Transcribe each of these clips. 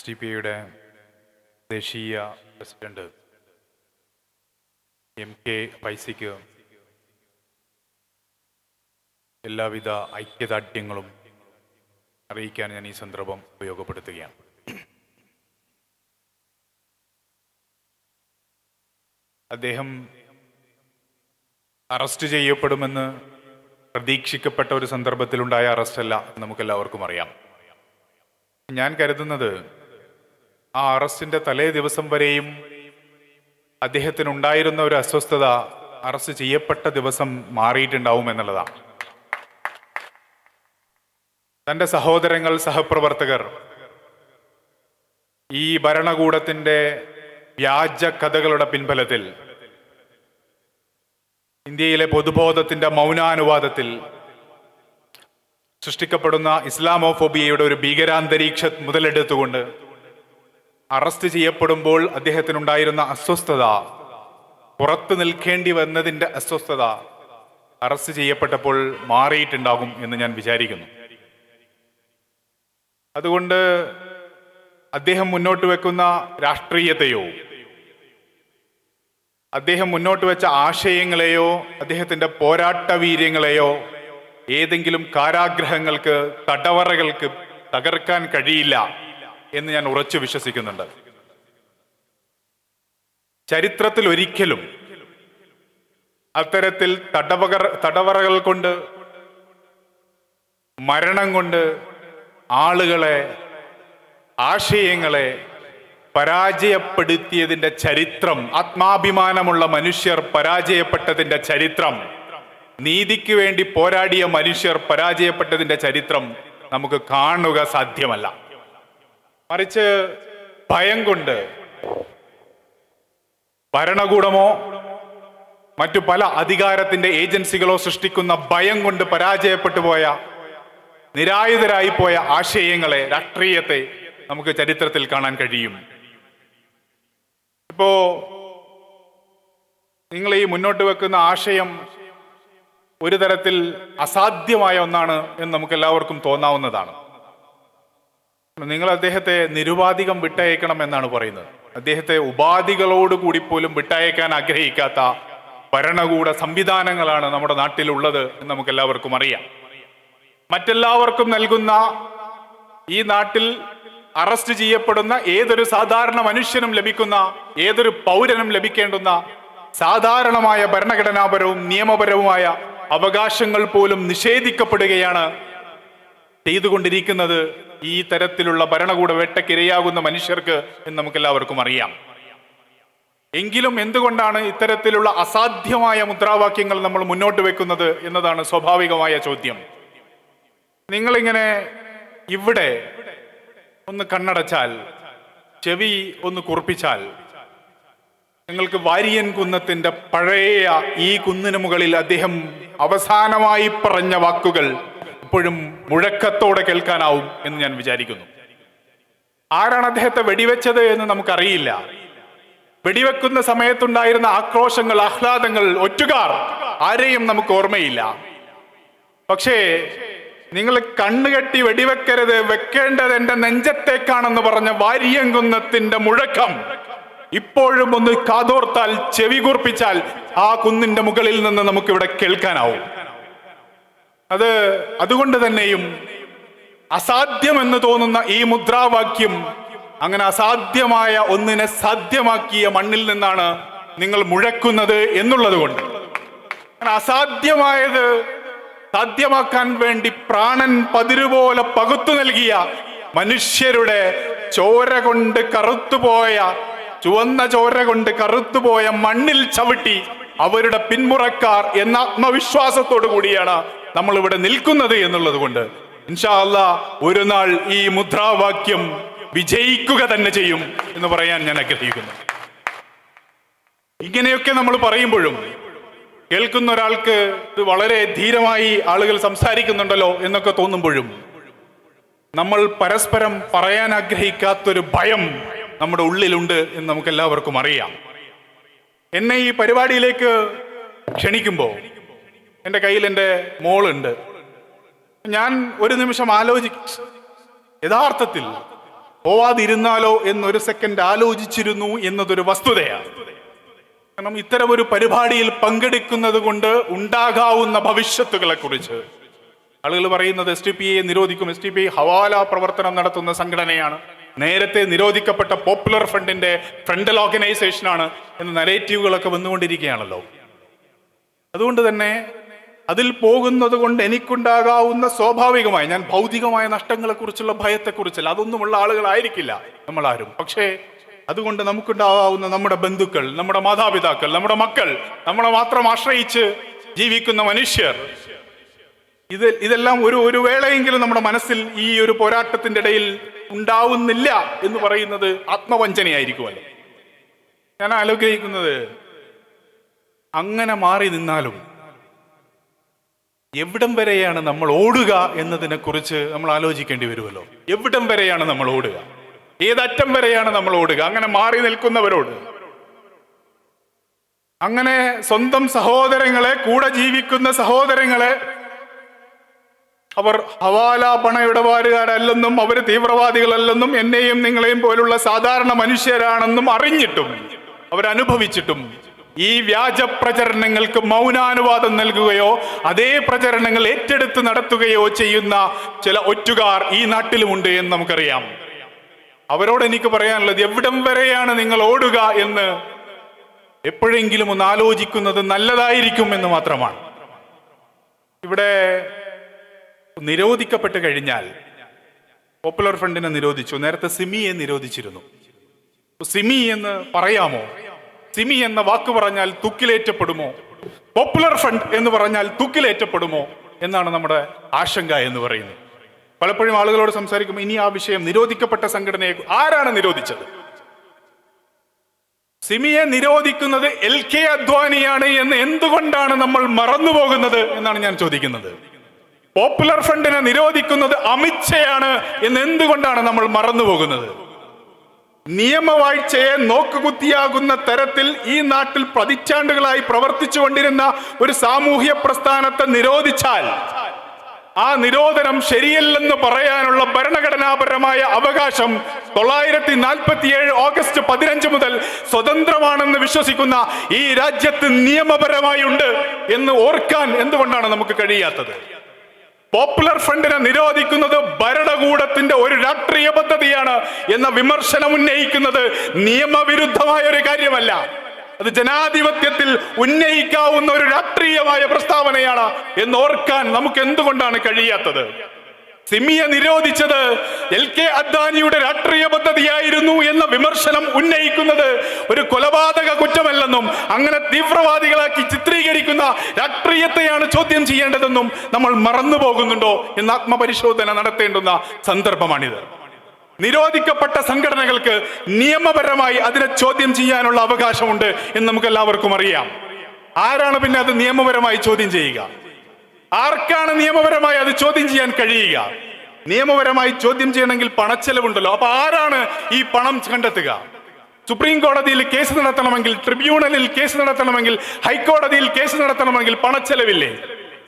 S D P ദേശീയ president M K പൈസയ്ക്ക് എല്ലാവിധ ഐക്യദാർഢ്യങ്ങളും അറിയിക്കാൻ ഞാൻ ഈ സന്ദർഭം ഉപയോഗപ്പെടുത്തുകയാണ്. അദ്ദേഹം അറസ്റ്റ് ചെയ്യപ്പെടുമെന്ന് പ്രതീക്ഷിക്കപ്പെട്ട ഒരു സന്ദർഭത്തിലുണ്ടായ അറസ്റ്റല്ല നമുക്കെല്ലാവർക്കും അറിയാം. ഞാൻ കരുതുന്നത് ആ അറസ്റ്റിന്റെ തലേ ദിവസം വരെയും അദ്ദേഹത്തിനുണ്ടായിരുന്ന ഒരു അസ്വസ്ഥത അറസ്റ്റ് ചെയ്യപ്പെട്ട ദിവസം മാറിയിട്ടുണ്ടാവും എന്നുള്ളതാണ്. തന്റെ സഹോദരങ്ങൾ സഹപ്രവർത്തകർ ഈ ഭരണകൂടത്തിന്റെ വ്യാജ കഥകളുടെ പിൻബലത്തിൽ ഇന്ത്യയിലെ പൊതുബോധത്തിന്റെ മൗനാനുവാദത്തിൽ സൃഷ്ടിക്കപ്പെടുന്ന ഇസ്ലാമോഫോബിയയുടെ ഒരു ഭീകരാന്തരീക്ഷ മുതലെടുത്തുകൊണ്ട് അറസ്റ്റ് ചെയ്യപ്പെടുമ്പോൾ അദ്ദേഹത്തിനുണ്ടായിരുന്ന അസ്വസ്ഥത പുറത്തു നിൽക്കേണ്ടി വന്നതിന്റെ അസ്വസ്ഥത അറസ്റ്റ് ചെയ്യപ്പെട്ടപ്പോൾ മാറിയിട്ടുണ്ടാകും എന്ന് ഞാൻ വിചാരിക്കുന്നു. അതുകൊണ്ട് അദ്ദേഹം മുന്നോട്ട് വെക്കുന്ന രാഷ്ട്രീയത്തെയോ അദ്ദേഹം മുന്നോട്ട് വെച്ച ആശയങ്ങളെയോ അദ്ദേഹത്തിന്റെ പോരാട്ട വീര്യങ്ങളെയോ ഏതെങ്കിലും കാരാഗ്രഹങ്ങൾക്ക് തടവറകൾക്ക് തകർക്കാൻ കഴിയില്ല. എന്ന് ഞാൻ ഉറച്ചു വിശ്വസിക്കുന്നുണ്ട്. ചരിത്രത്തിൽ ഒരിക്കലും അത്തരത്തിൽ തടവകർ തടവറകൾ കൊണ്ട് മരണം കൊണ്ട് ആളുകളെ ആശയങ്ങളെ പരാജയപ്പെടുത്തിയതിന്റെ ചരിത്രം ആത്മാഭിമാനമുള്ള മനുഷ്യർ പരാജയപ്പെട്ടതിന്റെ ചരിത്രം നീതിക്ക് വേണ്ടി പോരാടിയ മനുഷ്യർ പരാജയപ്പെട്ടതിന്റെ ചരിത്രം നമുക്ക് കാണുക സാധ്യമല്ല. മറിച്ച് ഭയം കൊണ്ട് ഭരണകൂടമോ മറ്റു പല അധികാരത്തിന്റെ ഏജൻസികളോ സൃഷ്ടിക്കുന്ന ഭയം കൊണ്ട് പരാജയപ്പെട്ടു പോയ നിരായുധരായി പോയ ആശയങ്ങളെ രാഷ്ട്രീയത്തെ നമുക്ക് ചരിത്രത്തിൽ കാണാൻ കഴിയും. ഇപ്പോ നിങ്ങൾ ഈ മുന്നോട്ട് വെക്കുന്ന ആശയം ഒരു തരത്തിൽ അസാധ്യമായ ഒന്നാണ് എന്ന് നമുക്ക് എല്ലാവർക്കും തോന്നാവുന്നതാണ്. നിങ്ങൾ അദ്ദേഹത്തെ നിരുപാധികം വിട്ടയക്കണം എന്നാണ് പറയുന്നത്. അദ്ദേഹത്തെ ഉപാധികളോട് കൂടി പോലും വിട്ടയക്കാൻ ആഗ്രഹിക്കാത്ത ഭരണകൂട സംവിധാനങ്ങളാണ് നമ്മുടെ നാട്ടിലുള്ളത് എന്ന് നമുക്ക് എല്ലാവർക്കും അറിയാം. മറ്റെല്ലാവർക്കും നൽകുന്ന ഈ നാട്ടിൽ അറസ്റ്റ് ചെയ്യപ്പെടുന്ന ഏതൊരു സാധാരണ മനുഷ്യനും ലഭിക്കുന്ന ഏതൊരു പൗരനും ലഭിക്കേണ്ടുന്ന സാധാരണമായ ഭരണഘടനാപരവും നിയമപരവുമായ അവകാശങ്ങൾ പോലും നിഷേധിക്കപ്പെടുകയാണ് ചെയ്തുകൊണ്ടിരിക്കുന്നത് ഈ തരത്തിലുള്ള ഭരണകൂട വേട്ടക്കിരയാകുന്ന മനുഷ്യർക്ക് എന്ന് നമുക്ക് എല്ലാവർക്കും അറിയാം. എങ്കിലും എന്തുകൊണ്ടാണ് ഇത്തരത്തിലുള്ള അസാധ്യമായ മുദ്രാവാക്യങ്ങൾ നമ്മൾ മുന്നോട്ട് വെക്കുന്നത് എന്നതാണ് സ്വാഭാവികമായ ചോദ്യം. നിങ്ങളിങ്ങനെ ഇവിടെ ഒന്ന് കണ്ണടച്ചാൽ ചെവി ഒന്ന് കുറിപ്പിച്ചാൽ നിങ്ങൾക്ക് വാരിയൻ കുന്നത്തിന്റെ പഴയ ഈ കുന്നിന് മുകളിൽ അദ്ദേഹം അവസാനമായി പറഞ്ഞ വാക്കുകൾ ഇപ്പോഴും മുഴക്കത്തോടെ കേൾക്കാനാവും എന്ന് ഞാൻ വിചാരിക്കുന്നു. ആരാണ് അദ്ദേഹത്തെ വെടിവെച്ചത് എന്ന് നമുക്കറിയില്ല. വെടിവെക്കുന്ന സമയത്തുണ്ടായിരുന്ന ആക്രോശങ്ങൾ ആഹ്ലാദങ്ങൾ ഒറ്റുകാർ ആരെയും നമുക്ക് ഓർമ്മയില്ല. പക്ഷേ നിങ്ങൾ കണ്ണുകെട്ടി വെടിവെക്കരുത് വെക്കേണ്ടത് എന്റെ നെഞ്ചത്തേക്കാണെന്ന് പറഞ്ഞ വാര്യംകുന്നത്തിന്റെ മുഴക്കം ഇപ്പോഴും ഒന്ന് കാതോർത്താൽ ചെവി കൂർപ്പിച്ചാൽ ആ കുന്നിന്റെ മുകളിൽ നിന്ന് നമുക്കിവിടെ കേൾക്കാനാവും. അത് അതുകൊണ്ട് തന്നെയും അസാധ്യമെന്ന് തോന്നുന്ന ഈ മുദ്രാവാക്യം അങ്ങനെ അസാധ്യമായ ഒന്നിനെ സാധ്യമാക്കിയ മണ്ണിൽ നിന്നാണ് നിങ്ങൾ മുഴക്കുന്നത് എന്നുള്ളത് കൊണ്ട്. അസാധ്യമായത് സാധ്യമാക്കാൻ വേണ്ടി പ്രാണൻ പതിരുപോലെ പകുത്തു നൽകിയ മനുഷ്യരുടെ ചോര കൊണ്ട് കറുത്തുപോയ ചുവന്ന ചോര കൊണ്ട് കറുത്തുപോയ മണ്ണിൽ ചവിട്ടി അവരുടെ പിന്മുറക്കാർ എന്ന ആത്മവിശ്വാസത്തോടു കൂടിയാണ് നമ്മൾ ഇവിടെ നിൽക്കുന്നത് എന്നുള്ളത് കൊണ്ട് ഇൻഷാ അല്ലാ ഒരു നാൾ ഈ മുദ്രാവാക്യം വിജയിക്കുക തന്നെ ചെയ്യും എന്ന് പറയാൻ ഞാൻ ആഗ്രഹിക്കുന്നു. ഇങ്ങനെയൊക്കെ നമ്മൾ പറയുമ്പോഴും കേൾക്കുന്ന ഒരാൾക്ക് ഇത് വളരെ ധീരമായി ആളുകൾ സംസാരിക്കുന്നുണ്ടല്ലോ എന്നൊക്കെ തോന്നുമ്പോഴും നമ്മൾ പരസ്പരം പറയാൻ ആഗ്രഹിക്കാത്തൊരു ഭയം നമ്മുടെ ഉള്ളിലുണ്ട് എന്ന് നമുക്ക് എല്ലാവർക്കും അറിയാം. എന്നെ ഈ പരിപാടിയിലേക്ക് ക്ഷണിക്കുമ്പോൾ എന്റെ കയ്യിൽ എന്റെ മോളുണ്ട്. ഞാൻ ഒരു നിമിഷം ആലോചി യഥാർത്ഥത്തിൽ പോവാതിരുന്നാലോ എന്നൊരു സെക്കൻഡ് ആലോചിച്ചിരുന്നു എന്നതൊരു വസ്തുതയാണ്. കാരണം ഇത്തരമൊരു പരിപാടിയിൽ പങ്കെടുക്കുന്നത് കൊണ്ട് ഉണ്ടാകാവുന്ന ഭവിഷ്യത്തുകളെ കുറിച്ച്. ആളുകൾ പറയുന്നത് എസ് ടി പി ഐ നിരോധിക്കും. എസ് ടി പി ഹവാല പ്രവർത്തനം നടത്തുന്ന സംഘടനയാണ്. നേരത്തെ നിരോധിക്കപ്പെട്ട പോപ്പുലർ ഫ്രണ്ടിന്റെ ഫ്രണ്ടൽ ഓർഗനൈസേഷനാണ് എന്ന നരേറ്റീവുകളൊക്കെ വന്നുകൊണ്ടിരിക്കുകയാണല്ലോ. അതുകൊണ്ട് തന്നെ അതിൽ പോകുന്നത് കൊണ്ട് എനിക്കുണ്ടാകാവുന്ന സ്വാഭാവികമായ ഞാൻ ഭൗതികമായ നഷ്ടങ്ങളെക്കുറിച്ചുള്ള ഭയത്തെക്കുറിച്ചല്ല അതൊന്നുമുള്ള ആളുകളായിരിക്കില്ല നമ്മളാരും. പക്ഷേ അതുകൊണ്ട് നമുക്കുണ്ടാകാവുന്ന നമ്മുടെ ബന്ധുക്കൾ നമ്മുടെ മാതാപിതാക്കൾ നമ്മുടെ മക്കൾ നമ്മളെ മാത്രം ആശ്രയിച്ച് ജീവിക്കുന്ന മനുഷ്യർ ഇത് ഇതെല്ലാം ഒരു ഒരു വേളയെങ്കിലും നമ്മുടെ മനസ്സിൽ ഈ ഒരു പോരാട്ടത്തിന്റെ ഇടയിൽ ഉണ്ടാവുന്നില്ല എന്ന് പറയുന്നത് ആത്മവഞ്ചനയായിരിക്കുമല്ലോ. ഞാൻ ആലോചിക്കുന്നത് അങ്ങനെ മാറി നിന്നാലും എവിടം വരെയാണ് നമ്മൾ ഓടുക എന്നതിനെ കുറിച്ച് നമ്മൾ ആലോചിക്കേണ്ടി വരുമല്ലോ. എവിടം വരെയാണ് നമ്മൾ ഓടുക? ഏതറ്റം വരെയാണ് നമ്മൾ ഓടുക? അങ്ങനെ മാറി നിൽക്കുന്നവരോട്. അങ്ങനെ സ്വന്തം സഹോദരങ്ങളെ കൂടെ ജീവിക്കുന്ന സഹോദരങ്ങളെ അവർ ഹവാല പണ ഇടപാടുകാരല്ലെന്നും അവർ തീവ്രവാദികളല്ലെന്നും എന്നെയും നിങ്ങളെയും പോലുള്ള സാധാരണ മനുഷ്യരാണെന്നും അറിഞ്ഞിട്ടും അവരനുഭവിച്ചിട്ടും ഈ വ്യാജ പ്രചരണങ്ങൾക്ക് മൗനാനുവാദം നൽകുകയോ അതേ പ്രചരണങ്ങൾ ഏറ്റെടുത്ത് നടത്തുകയോ ചെയ്യുന്ന ചില ഒറ്റുകാർ ഈ നാട്ടിലുമുണ്ട് എന്ന് നമുക്കറിയാം. അവരോട് എനിക്ക് പറയാനുള്ളത് എവിടം വരെയാണ് നിങ്ങൾ ഓടുക എന്ന് എപ്പോഴെങ്കിലും ഒന്ന് ആലോചിക്കുന്നത് നല്ലതായിരിക്കും എന്ന് മാത്രമാണ്. ഇവിടെ നിരോധിക്കപ്പെട്ട് കഴിഞ്ഞാൽ പോപ്പുലർ ഫ്രണ്ടിനെ നിരോധിച്ചു. നേരത്തെ സിമിയെ നിരോധിച്ചിരുന്നു. സിമി എന്ന് പറയാമോ? സിമി എന്ന വാക്ക് പറഞ്ഞാൽ തൂക്കിലേറ്റപ്പെടുമോ? പോപ്പുലർ ഫ്രണ്ട് എന്ന് പറഞ്ഞാൽ തൂക്കിലേറ്റപ്പെടുമോ? എന്നാണ് നമ്മുടെ ആശങ്ക എന്ന് പറയുന്നത്. പലപ്പോഴും ആളുകളോട് സംസാരിക്കുമ്പോൾ ഇനി ആ വിഷയം നിരോധിക്കപ്പെട്ട സംഘടനയെ ആരാണ് നിരോധിച്ചത്? സിമിയെ നിരോധിക്കുന്നത് എൽ കെ അദ്വാനിയാണ് എന്ന് എന്തുകൊണ്ടാണ് നമ്മൾ മറന്നുപോകുന്നത് എന്നാണ് ഞാൻ ചോദിക്കുന്നത്. പോപ്പുലർ ഫ്രണ്ടിനെ നിരോധിക്കുന്നത് അമിത്ഷയാണ് എന്ന് എന്തുകൊണ്ടാണ് നമ്മൾ മറന്നുപോകുന്നത്? നിയമവാഴ്ചയെ നോക്കുകുത്തിയാകുന്ന തരത്തിൽ ഈ നാട്ടിൽ പതിറ്റാണ്ടുകളായി പ്രവർത്തിച്ചുകൊണ്ടിരുന്ന ഒരു സാമൂഹ്യ പ്രസ്ഥാനത്തെ നിരോധിച്ചാൽ ആ നിരോധനം ശരിയല്ലെന്ന് പറയാനുള്ള ഭരണഘടനാപരമായ അവകാശം തൊള്ളായിരത്തി നാൽപ്പത്തിയേഴ് ഓഗസ്റ്റ് പതിനഞ്ച് മുതൽ സ്വതന്ത്രമാണെന്ന് വിശ്വസിക്കുന്ന ഈ രാജ്യത്ത് നിയമപരമായി ഉണ്ട് എന്ന് ഓർക്കാൻ എന്തുകൊണ്ടാണ് നമുക്ക് കഴിയാത്തത്? പോപ്പുലർ ഫ്രണ്ടിനെ നിരോധിക്കുന്നത് ഭരണകൂടത്തിന്റെ ഒരു രാഷ്ട്രീയ പദ്ധതിയാണ് എന്ന വിമർശനം ഉന്നയിക്കുന്നത് നിയമവിരുദ്ധമായ ഒരു കാര്യമല്ല. അത് ജനാധിപത്യത്തിൽ ഉന്നയിക്കാവുന്ന ഒരു രാഷ്ട്രീയമായ പ്രസ്താവനയാണ് എന്നോർക്കാൻ നമുക്ക് എന്തുകൊണ്ടാണ് കഴിയാത്തത്? സിമിയെ നിരോധിച്ചത് എൽ കെ അദ്വാനിയുടെ രാഷ്ട്രീയ പദ്ധതിയായിരുന്നു എന്ന വിമർശനം ഉന്നയിക്കുന്നത് ഒരു കൊലപാതക കുറ്റമല്ലെന്നും അങ്ങനെ തീവ്രവാദികളാക്കി ചിത്രീകരിക്കുന്ന രാഷ്ട്രീയത്തെയാണ് ചോദ്യം ചെയ്യേണ്ടതെന്നും നമ്മൾ മറന്നു പോകുന്നുണ്ടോ എന്ന ആത്മപരിശോധന നടത്തേണ്ടുന്ന സന്ദർഭമാണിത്. നിരോധിക്കപ്പെട്ട സംഘടനകൾക്ക് നിയമപരമായി അതിനെ ചോദ്യം ചെയ്യാനുള്ള അവകാശമുണ്ട് എന്ന് നമുക്ക് എല്ലാവർക്കും അറിയാം. ആരാണ് പിന്നെ അത് നിയമപരമായി ചോദ്യം ചെയ്യുക? ആർക്കാണ് നിയമപരമായി അത് ചോദ്യം ചെയ്യാൻ കഴിയുക? നിയമപരമായി ചോദ്യം ചെയ്യണമെങ്കിൽ പണച്ചെലവുണ്ടല്ലോ. അപ്പൊ ആരാണ് ഈ പണം കണ്ടെത്തുക? സുപ്രീം കോടതിയിൽ കേസ് നടത്തണമെങ്കിൽ ട്രിബ്യൂണലിൽ കേസ് നടത്തണമെങ്കിൽ ഹൈക്കോടതിയിൽ കേസ് നടത്തണമെങ്കിൽ പണച്ചെലവില്ലേ?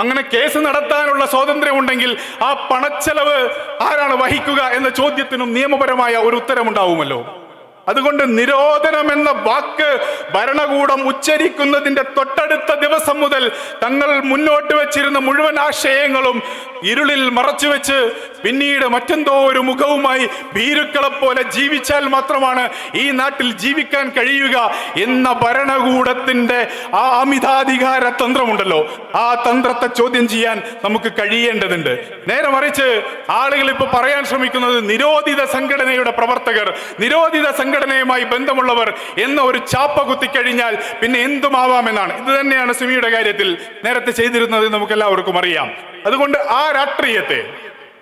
അങ്ങനെ കേസ് നടത്താനുള്ള സ്വാതന്ത്ര്യം ഉണ്ടെങ്കിൽ ആ പണച്ചെലവ് ആരാണ് വഹിക്കുക എന്ന ചോദ്യത്തിനും നിയമപരമായ ഒരു ഉത്തരമുണ്ടാവുമല്ലോ. അതുകൊണ്ട് നിരോധനം എന്ന വാക്ക് ഭരണകൂടം ഉച്ചരിക്കുന്നതിന്റെ തൊട്ടടുത്ത ദിവസം മുതൽ തങ്ങൾ മുന്നോട്ട് വെച്ചിരുന്ന മുഴുവൻ ആശയങ്ങളും ഇരുളിൽ മറച്ചു വെച്ച് പിന്നീട് മറ്റെന്തോ ഒരു മുഖവുമായി ഭീരുക്കളെ പോലെ ജീവിച്ചാൽ മാത്രമാണ് ഈ നാട്ടിൽ ജീവിക്കാൻ കഴിയുക എന്ന ഭരണകൂടത്തിന്റെ ആ അമിതാധികാര തന്ത്രമുണ്ടല്ലോ. ആ തന്ത്രത്തെ ചോദ്യം ചെയ്യാൻ നമുക്ക് കഴിയേണ്ടതുണ്ട്. നേരെ മറിച്ച് ആളുകൾ ഇപ്പൊ പറയാൻ ശ്രമിക്കുന്നത് നിരോധിത സംഘടനയുടെ പ്രവർത്തകർ നിരോധിത സംഘടനയുമായി ബന്ധമുള്ളവർ എന്ന ഒരു ചാപ്പ കുത്തിക്കഴിഞ്ഞാൽ പിന്നെ എന്തുമാവാമെന്നാണ്. ഇത് തന്നെയാണ് സിമിയുടെ കാര്യത്തിൽ നേരത്തെ ചെയ്തിരുന്നത് നമുക്ക് എല്ലാവർക്കും അറിയാം. അതുകൊണ്ട് ആ രാഷ്ട്രീയത്തെ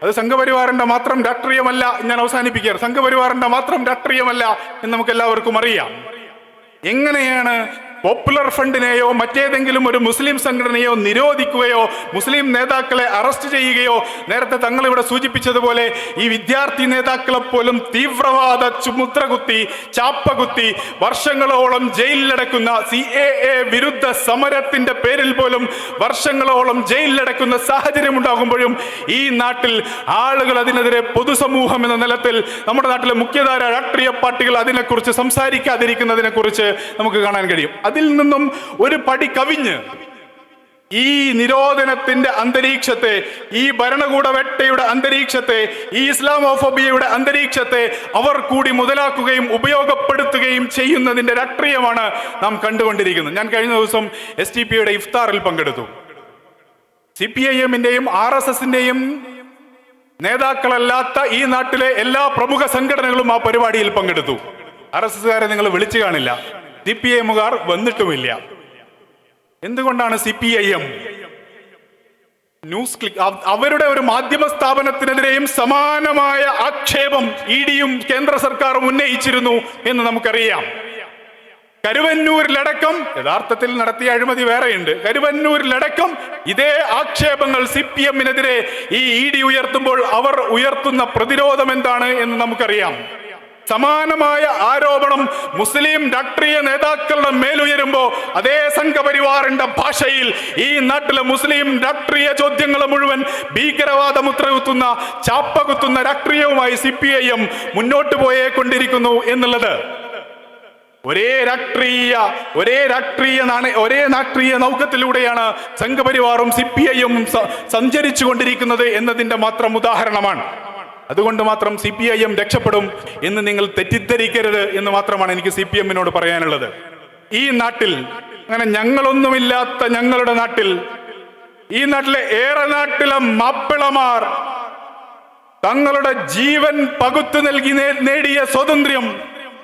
അത് സംഘപരിവാറിന്റെ മാത്രം രാഷ്ട്രീയമല്ല ഞാൻ അവസാനിപ്പിക്കുകയാണ്. സംഘപരിവാറിന്റെ മാത്രം രാഷ്ട്രീയമല്ല എന്ന് നമുക്ക് എല്ലാവർക്കും അറിയാം. എങ്ങനെയാണ് പോപ്പുലർ ഫ്രണ്ടിനെയോ മറ്റേതെങ്കിലും ഒരു മുസ്ലിം സംഘടനയോ നിരോധിക്കുകയോ മുസ്ലിം നേതാക്കളെ അറസ്റ്റ് ചെയ്യുകയോ നേരത്തെ തങ്ങൾ ഇവിടെ സൂചിപ്പിച്ചതുപോലെ ഈ വിദ്യാർത്ഥി നേതാക്കളെ പോലും തീവ്രവാദ ചുമുദ്ര കുത്തി ചാപ്പകുത്തി വർഷങ്ങളോളം ജയിലിലടക്കുന്ന സി എ എ വിരുദ്ധ സമരത്തിന്റെ പേരിൽ പോലും വർഷങ്ങളോളം ജയിലിലടക്കുന്ന സാഹചര്യം ഉണ്ടാകുമ്പോഴും ഈ നാട്ടിൽ ആളുകൾ അതിനെതിരെ പൊതുസമൂഹം എന്ന നിലത്തിൽ നമ്മുടെ നാട്ടിലെ മുഖ്യധാര രാഷ്ട്രീയ പാർട്ടികൾ അതിനെക്കുറിച്ച് സംസാരിക്കാതിരിക്കുന്നതിനെക്കുറിച്ച് നമുക്ക് കാണാൻ കഴിയും. അതിൽ നിന്നും ഒരു പടി കവിഞ്ഞ് ഈ നിരോധനത്തിന്റെ അന്തരീക്ഷത്തെ ഈ ഭരണകൂട വെട്ടയുടെ അന്തരീക്ഷത്തെ ഈ ഇസ്ലാമോഫോബിയയുടെ അന്തരീക്ഷത്തെ അവർ കൂടി മുതലാക്കുകയും ഉപയോഗപ്പെടുത്തുകയും ചെയ്യുന്നതിന്റെ രാഷ്ട്രീയമാണ് നാം കണ്ടുകൊണ്ടിരിക്കുന്നത്. ഞാൻ കഴിഞ്ഞ ദിവസം എസ് ടി പിയുടെ ഇഫ്താറിൽ പങ്കെടുത്തു. സി പി ഐ എമ്മിന്റെയും ആർ എസ് എസിന്റെയും നേതാക്കളല്ലാത്ത ഈ നാട്ടിലെ എല്ലാ പ്രമുഖ സംഘടനകളും ആ പരിപാടിയിൽ പങ്കെടുത്തു. ആർ എസ് എസ്കാരെ നിങ്ങൾ വിളിച്ചു കാണില്ല. സി പി എമ്മുകാർ വന്നിട്ടുമില്ല. എന്തുകൊണ്ടാണ് C P I M news click അവരുടെ ഒരു മാധ്യമ സ്ഥാപനത്തിനെതിരെയും സമാനമായ ആക്ഷേപം ഇ ഡിയും കേന്ദ്ര സർക്കാരും ഉന്നയിച്ചിരുന്നു എന്ന് നമുക്കറിയാം. കരുവന്നൂരിലടക്കം യഥാർത്ഥത്തിൽ നടത്തിയ അഴിമതി വേറെയുണ്ട്. കരുവന്നൂരിലടക്കം ഇതേ ആക്ഷേപങ്ങൾ സി പി എമ്മിനെതിരെ ഈ ഇ ഡി ഉയർത്തുമ്പോൾ അവർ ഉയർത്തുന്ന പ്രതിരോധം എന്താണ് എന്ന് നമുക്കറിയാം. സമാനമായ ആരോപണം മുസ്ലിം രാഷ്ട്രീയ നേതാക്കളുടെ മേലുയരുമ്പോ അതേ സംഘപരിവാറിന്റെ ഭാഷയിൽ ഈ നാട്ടിലെ മുസ്ലിം രാഷ്ട്രീയ ചോദ്യങ്ങൾ മുഴുവൻ ഭീകരവാദം മുദ്രകുത്തുന്ന ചാപ്പ കുത്തുന്ന രാഷ്ട്രീയവുമായി സി പി ഐ എം മുന്നോട്ട് പോയേ കൊണ്ടിരിക്കുന്നു എന്നുള്ളത്. ഒരേ രാഷ്ട്രീയ ഒരേ രാഷ്ട്രീയ നാണയ ഒരേ രാഷ്ട്രീയ നൗക്കത്തിലൂടെയാണ് സംഘപരിവാറും സി പി ഐയും സഞ്ചരിച്ചു കൊണ്ടിരിക്കുന്നത് എന്നതിന്റെ മാത്രം ഉദാഹരണമാണ്. അതുകൊണ്ട് മാത്രം സി പി ഐ എം രക്ഷപ്പെടും എന്ന് നിങ്ങൾ തെറ്റിദ്ധരിക്കരുത് എന്ന് മാത്രമാണ് എനിക്ക് സി പി എമ്മിനോട് പറയാനുള്ളത്. ഈ നാട്ടിൽ അങ്ങനെ ഞങ്ങളൊന്നുമില്ലാത്ത ഞങ്ങളുടെ നാട്ടിൽ ഈ നാട്ടിലെ ഏറെ നാട്ടിലെ മാപ്പിളമാർ തങ്ങളുടെ ജീവൻ പകുത്തു നൽകി നേടിയ സ്വാതന്ത്ര്യം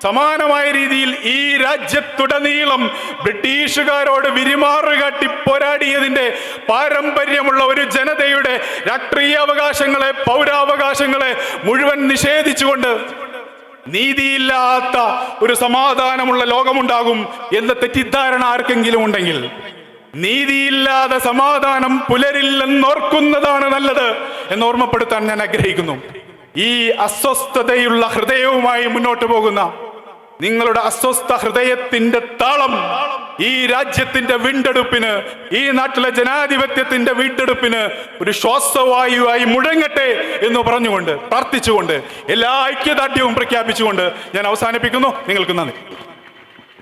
സമാനമായ രീതിയിൽ ഈ രാജ്യത്തുടനീളം ബ്രിട്ടീഷുകാരോട് വിരിമാറുകാട്ടി പോരാടിയതിന്റെ പാരമ്പര്യമുള്ള ഒരു ജനതയുടെ രാഷ്ട്രീയ അവകാശങ്ങളെ പൗരാവകാശങ്ങളെ മുഴുവൻ നിഷേധിച്ചുകൊണ്ട് നീതിയില്ലാത്ത ഒരു സമാധാനമുള്ള ലോകമുണ്ടാകും എന്ന തെറ്റിദ്ധാരണ ആർക്കെങ്കിലും ഉണ്ടെങ്കിൽ നീതിയില്ലാതെ സമാധാനം പുലരില്ലെന്നോർക്കുന്നതാണ് നല്ലത് എന്ന് ഓർമ്മപ്പെടുത്താൻ ഞാൻ ആഗ്രഹിക്കുന്നു. ഈ അസ്വസ്ഥതയുള്ള ഹൃദയവുമായി മുന്നോട്ട് പോകുന്ന നിങ്ങളുടെ അസ്വസ്ഥ ഹൃദയത്തിന്റെ താളം ഈ രാജ്യത്തിന്റെ വീണ്ടെടുപ്പിന് ഈ നാട്ടിലെ ജനാധിപത്യത്തിന്റെ വീണ്ടെടുപ്പിന് ഒരു ശ്വാസവായുവായി മുഴങ്ങട്ടെ എന്ന് പറഞ്ഞുകൊണ്ട് പ്രാർത്ഥിച്ചുകൊണ്ട് എല്ലാ ഐക്യദാർഢ്യവും പ്രഖ്യാപിച്ചുകൊണ്ട് ഞാൻ അവസാനിപ്പിക്കുന്നു. നിങ്ങൾക്ക് നന്ദി.